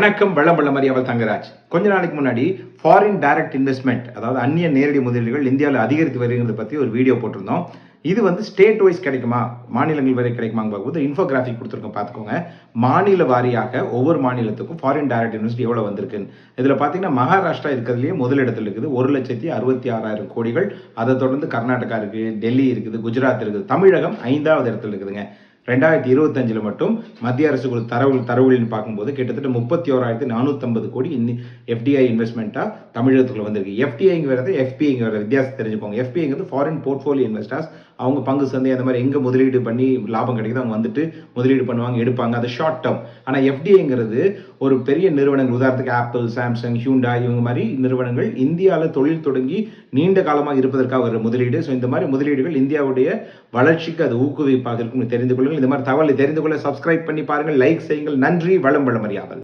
வணக்கம் வளம் மாதிரி அறியவள் தங்கராஜ். கொஞ்ச நாளைக்கு முன்னாடி ஃபாரின் டைரக்ட் இன்வெஸ்ட்மெண்ட் அதாவது அந்நிய நேரடி முதலீடுகள் இந்தியாவில் அதிகரித்து வருகிறது பற்றி ஒரு வீடியோ போட்டிருந்தோம். இது வந்து ஸ்டேட் வைஸ் கிடைக்குமா? மாநிலங்கள் வரை கிடைக்குமாங்க பார்க்கும்போது இன்ஃபோகிராஃபிக் கொடுத்துருக்கோம் பார்த்துக்கோங்க. மாநில வாரியாக ஒவ்வொரு மாநிலத்துக்கும் ஃபாரின் டைரக்ட் இன்வெஸ்ட் எவ்வளோ வந்திருக்குன்னு. இதில் பார்த்தீங்கன்னா மகாராஷ்டிரா இருக்கிறதுலேயே முதலிடத்தில் இருக்குது. ஒரு லட்சத்தி அறுபத்தி ஆறாயிரம் கோடிகள். அதை தொடர்ந்து கர்நாடகா இருக்குது டெல்லி இருக்குது குஜராத் இருக்குது. தமிழகம் ஐந்தாவது இடத்துல இருக்குதுங்க. ரெண்டாயிரத்தி இருபத்தஞ்சில் மட்டும் மத்திய அரசு கொடுத்த தரவு தரவுகளின் பார்க்கும்போது கிட்டத்தட்ட முப்பத்தி ஓராயிரத்தி நானூற்றம்பது கோடி இந்த எஃப்டிஐ இன்வெஸ்ட்மெண்ட்டாக தமிழகத்துக்குள்ள வந்திருக்கு. எஃப்டிஐங்கிறது எஃபிஐங்கிற வித்தியாசம் தெரிஞ்சுக்கோங்க. எஃபிஐங்கிறது ஃபாரின் போர்ட்ஃபோலியோ இன்வெஸ்டர்ஸ் அவங்க பங்கு சந்தை அந்த மாதிரி எங்கே முதலீடு பண்ணி லாபம் கிடைக்குது அவங்க வந்துட்டு முதலீடு பண்ணுவாங்க எடுப்பாங்க. அது ஷார்ட் டேர்ம் ஆனால் எஃப்டிஐங்கிறது ஒரு பெரிய நிறுவனங்கள். உதாரணத்துக்கு ஆப்பிள் சாம்சங் ஹியூண்டா இவங்க மாதிரி நிறுவனங்கள் இந்தியாவில் தொழில் தொடங்கி நீண்ட காலமாக இருப்பதற்காக ஒரு முதலீடு. ஸோ இந்த மாதிரி முதலீடுகள் இந்தியாவுடைய வளர்ச்சிக்கு அது ஊக்குவிப்பாக இருக்கும் தெரிந்து கொள்ளுங்கள். இது மாதிரி தகவலை தெரிந்து கொள்ள சப்ஸ்கிரைப் பண்ணி பாருங்கள். லைக் செய்யுங்கள். நன்றி. வளம் வளம் அறியாமல்.